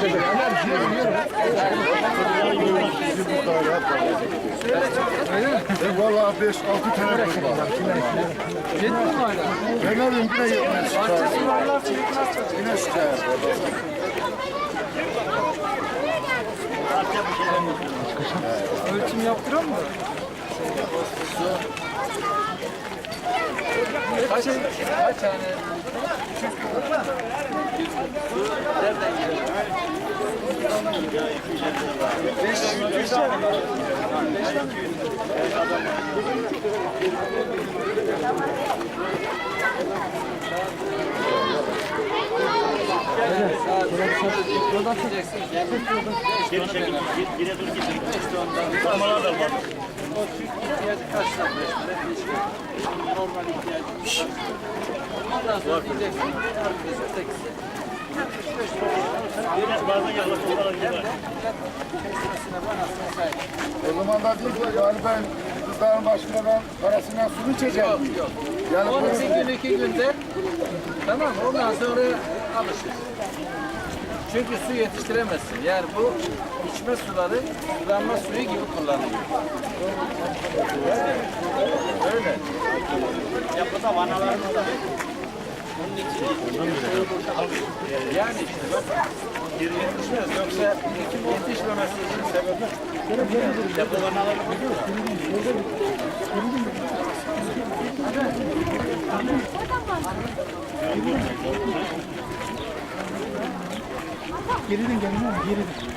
E valla 5-6 tane var. Yetmiyor mu hala? Ben bileyim yine yetmez. Bahçesi varlar tabii. Yine şikayet. Ölçüm mu? Kaç, kaç tane? Geri çekin. Geri dur git. Kamera da var. O süt ihtiyacı kaç tane? Normal ihtiyacı. Ondan sonra diyeceksin. Arkadaşlar 8. O zaman da değil ki yani ben kızların başına ben parasından su içeceğim. Yok yok. Yani Onu bu bir gün iki günde tamam? Ondan sonra alışır. Çünkü su yetiştiremezsin. Yani bu içme suları sulanma suyu gibi kullanılıyor. Öyle. Yapıda vanalarımız da bunun için Yani işte bak yetişmez. Yoksa yetişmemesi için sebebi yapı vanalarımız Geriden gelme ama geriden.